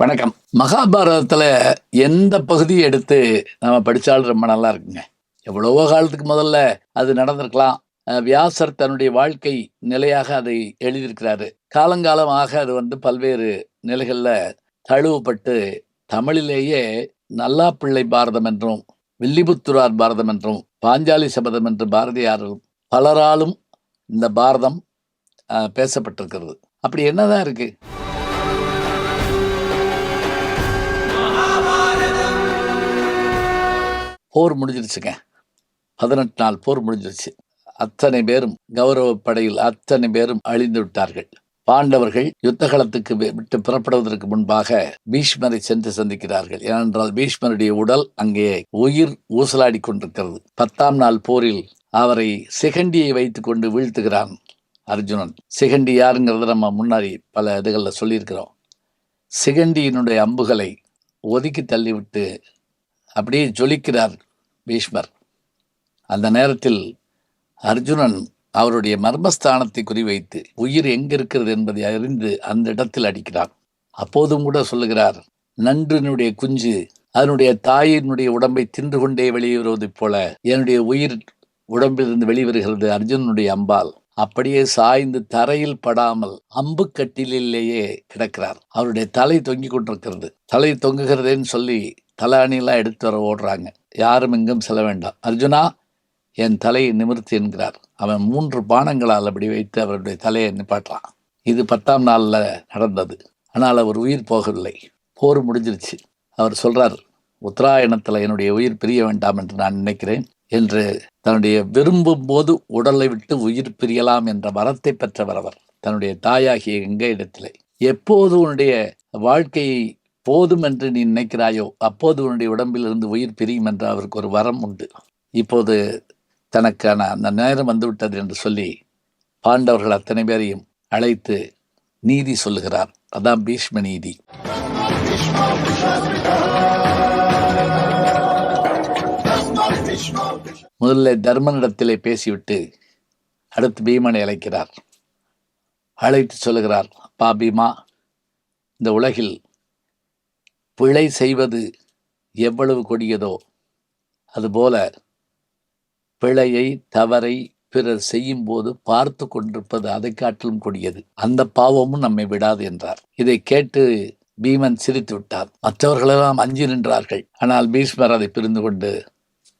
வணக்கம். மகாபாரதத்தில் எந்த பகுதியை எடுத்து நம்ம படித்தாலும் ரொம்ப நல்லா இருக்குங்க. எவ்வளவோ காலத்துக்கு முதல்ல அது நடந்திருக்கலாம். வியாசர் தன்னுடைய வாழ்க்கை நிலையாக அதை எழுதியிருக்கிறாரு. காலங்காலமாக அது வந்து பல்வேறு நிலைகளில் தழுவப்பட்டு தமிழிலேயே நல்லாப்பிள்ளை பாரதம் என்றும் வில்லிபுத்துரார் பாரதம் என்றும் பாஞ்சாலி சபதம் என்று பாரதியாரும் பலராலும் இந்த பாரதம் பேசப்பட்டிருக்கிறது. அப்படி என்னதான் இருக்குது போர் முடிஞ்சிருச்சுங்க. பதினெட்டு நாள் போர் முடிஞ்சிருச்சு. அத்தனை பேரும் கௌரவ படையில் அத்தனை பேரும் அழிந்து விட்டார்கள். பாண்டவர்கள் யுத்தகலத்துக்கு விட்டு புறப்படுவதற்கு முன்பாக பீஷ்மரை சென்று சந்திக்கிறார்கள். ஏனென்றால் பீஷ்மருடைய உடல் அங்கே உயிர் ஊசலாடி கொண்டிருக்கிறது. பத்தாம் நாள் போரில் அவரை சிகண்டியை வைத்துக்கொண்டு வீழ்த்துகிறான் அர்ஜுனன். சிகண்டி யாருங்கிறத நம்ம முன்னாடி பல இதுகளில் சொல்லியிருக்கிறோம். சிகண்டியினுடைய அம்புகளை ஒதுக்கி தள்ளிவிட்டு அப்படியே ஜொலிக்கிறார் பீஷ்மர். அந்த நேரத்தில் அர்ஜுனன் அவருடைய மர்மஸ்தானத்தை குறிவைத்து உயிர் எங்கிருக்கிறது என்பதை அறிந்து அந்த இடத்தில் அடிக்கிறார் அப்போதும் கூட சொல்லுகிறார் நன்றினுடைய குஞ்சு அதனுடைய தாயினுடைய உடம்பை தின்று கொண்டே வெளியேறுவதைப் போல என்னுடைய உயிர் உடம்பிலிருந்து வெளிவருகிறது அர்ஜுனனுடைய அம்பால். அப்படியே சாய்ந்து தரையில் படாமல் அம்பு கட்டிலேயே கிடக்கிறார். அவருடைய தலை தொங்கிக் கொண்டிருக்கிறது. தலை தொங்குகிறதேன்னு சொல்லி தலாணிலாம் எடுத்து வர ஓடுறாங்க. யாரும் எங்கும் செல்ல வேண்டாம். அர்ஜுனா என் தலையை நிமிர்த்தி என்கிறார். அவன் மூன்று பானங்களால் அப்படி வைத்து அவருடைய தலையை நிப்பாட்டுறான். இது பத்தாம் நாளில் நடந்தது. ஆனால் அவர் உயிர் போகவில்லை. போர் முடிஞ்சிருச்சு. அவர் சொல்கிறார் உத்தராயணத்தில் என்னுடைய உயிர் பிரிய வேண்டாம் என்று நான் நினைக்கிறேன் என்று தன்னுடைய விரும்பும் போது உடலை விட்டு உயிர் பிரியலாம் என்ற வரத்தை பெற்றவர் அவர். தன்னுடைய தாயாகிய எங்க இடத்திலே. எப்போது உன்னுடைய வாழ்க்கையை போதும் என்று நீ நினைக்கிறாயோ அப்போது உன்னுடைய உடம்பில் இருந்து உயிர் பிரியும் என்று அவருக்கு ஒரு வரம் உண்டு. இப்போது தனக்கான அந்த நேரம் வந்துவிட்டது என்று சொல்லி பாண்டவர்கள் அத்தனை பேரையும் அழைத்து நீதி சொல்லுகிறார். அதான் பீஷ்ம நீதி. முதல்ல தர்மனிடத்திலே பேசிவிட்டு அடுத்து பீமனை அழைக்கிறார். அழைத்து சொல்லுகிறார் அப்பா பீமா இந்த உலகில் பிழை செய்வது எவ்வளவு கொடியதோ அதுபோல பிழையை தவறை பிறர் செய்யும் போது பார்த்து கொண்டிருப்பது அதை காட்டிலும் கொடியது. அந்த பாவமும் நம்மை விடாது என்றார். இதை கேட்டு பீமன் சிரித்து விட்டார். மற்றவர்களெல்லாம் அஞ்சு நின்றார்கள். ஆனால் பீஷ்மர் அதை பிரிந்து கொண்டு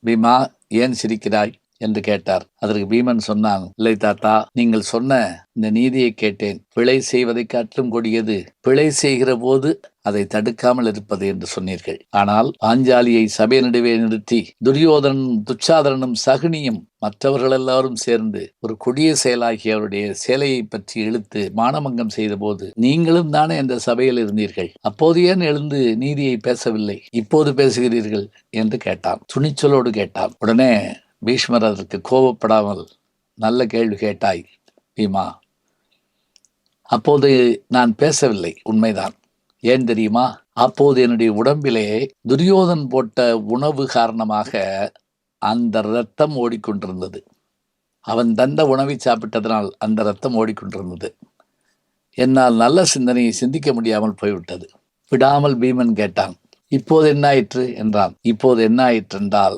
பீமா ஏன் சிரிக்கிறாய்? என்று கேட்டார். அதற்கு பீமன் சொன்னான் இல்லை தாத்தா நீங்கள் சொன்ன இந்த நீதியை கேட்டேன். பிழை செய்வதை காட்டிலும் கொடியது. பிழை செய்கிற போது அதை தடுக்காமல் இருப்பது என்று சொன்னீர்கள். ஆனால் பாஞ்சாலியை சபை நடுவே நிறுத்தி துரியோதனும் துச்சாதனனும் சகுனியும் மற்றவர்கள் எல்லாரும் சேர்ந்து ஒரு கொடிய செயலாகிய அவருடைய சேலையை பற்றி இழுத்து மானமங்கம் செய்தபோது நீங்களும் தானே அந்த சபையில் இருந்தீர்கள். அப்போது ஏன் எழுந்து நீதியை பேசவில்லை? இப்போது பேசுகிறீர்கள்? என்று கேட்டான். துணிச்சலோடு கேட்டான். உடனே பீஷ்மர் அதற்கு கோபப்படாமல் நல்ல கேள்வி கேட்டாய் பீமா. அப்போது நான் பேசவில்லை உண்மைதான். ஏன் தெரியுமா? அப்போது என்னுடைய உடம்பிலே துரியோதன் போட்ட உணவு காரணமாக அந்த இரத்தம் ஓடிக்கொண்டிருந்தது. அவன் தந்த உணவை சாப்பிட்டதனால் அந்த இரத்தம் ஓடிக்கொண்டிருந்தது. என்னால் நல்ல சிந்தனையை சிந்திக்க முடியாமல் போய்விட்டது. விடாமல் பீமன் கேட்டான் இப்போது என்ன ஆயிற்று என்றான். இப்போது என்ன ஆயிற்று என்றால்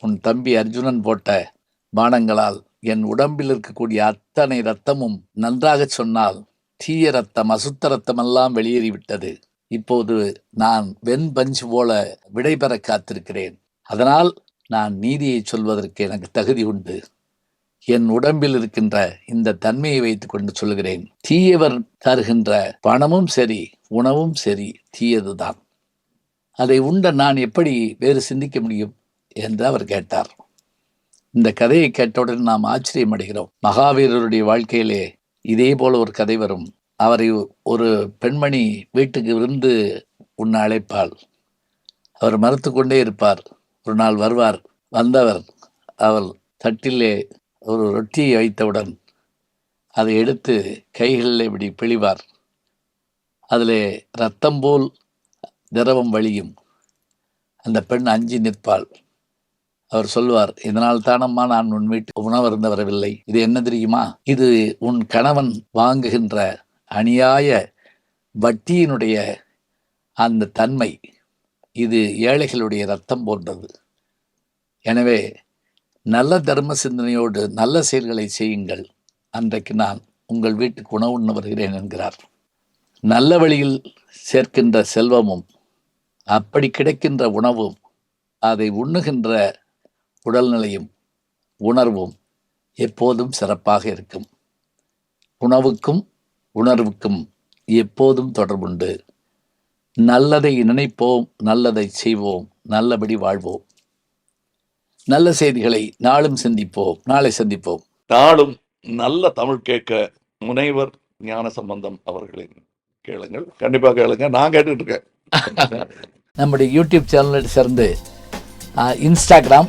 உன் தம்பி அர்ஜுனன் போட்ட பானங்களால் என் உடம்பில் இருக்கக்கூடிய அத்தனை இரத்தமும் நன்றாக சொன்னால் தீய ரத்தம் அசுத்த ரத்தமெல்லாம் வெளியேறிவிட்டது. இப்போது நான் வெண் பஞ்சு போல விடைபெற காத்திருக்கிறேன். அதனால் நான் நீதியை சொல்வதற்கு எனக்கு தகுதி உண்டு. என் உடம்பில் இருக்கின்ற இந்த தன்மையை வைத்துக் கொண்டு சொல்கிறேன். தீயவர் தருகின்ற பணமும் சரி உணவும் சரி தீயதுதான். அதை உண்ட நான் எப்படி வேறு சிந்திக்க முடியும்? என்று அவர் கேட்டார். இந்த கதையை கேட்டவுடன் நாம் ஆச்சரியம் அடைகிறோம் மகாவீரருடைய வாழ்க்கையிலே இதே போல ஒரு கதை வரும். அவரை ஒரு பெண்மணி வீட்டுக்கு விருந்து உன்னை அழைப்பாள். அவர் மறுத்து கொண்டே இருப்பார். ஒரு நாள் வருவார். வந்தவர் அவள் தட்டிலே ஒரு ரொட்டியை வைத்தவுடன் அதை எடுத்து கைகளில் இப்படி பிழிவார். அதிலே ரத்தம் போல் திரவம் வழியும். அந்த பெண் அஞ்சி நிற்பாள். அவர் சொல்வார் இதனால் தானம்மா நான் உன் வீட்டு உணவருந்த வரவில்லை. இது என்ன தெரியுமா? இது உன் கணவன் வாங்குகின்ற அநியாய வட்டியினுடைய அந்த தன்மை. இது ஏழைகளுடைய ரத்தம் போன்றது. எனவே நல்ல தர்ம சிந்தனையோடு நல்ல செயல்களை செய்யுங்கள். அன்றைக்கு நான் உங்கள் வீட்டுக்கு உணவு உண்ண வருகிறேன் என்கிறார். நல்ல வழியில் சேர்க்கின்ற செல்வமும் அப்படி கிடைக்கின்ற உணவும் அதை உண்ணுகின்ற உடல்நிலையும் உணர்வும் எப்போதும் சிறப்பாக இருக்கும். உணவுக்கும் உணர்வுக்கும் எப்போதும் தொடர்புண்டு. நல்லதை நினைப்போம் நல்லதை செய்வோம் நல்லபடி வாழ்வோம். நல்ல செய்திகளை நாளும் சிந்திப்போம் நாளை சந்திப்போம். நாளும் நல்ல தமிழ் கேட்க முனைவர் ஞான சம்பந்தம் அவர்களின் கேளுங்கள். கண்டிப்பா கேளுங்க. நான் கேட்டுட்டு இருக்கேன். நம்முடைய யூடியூப் சேனலை சேர்ந்து Instagram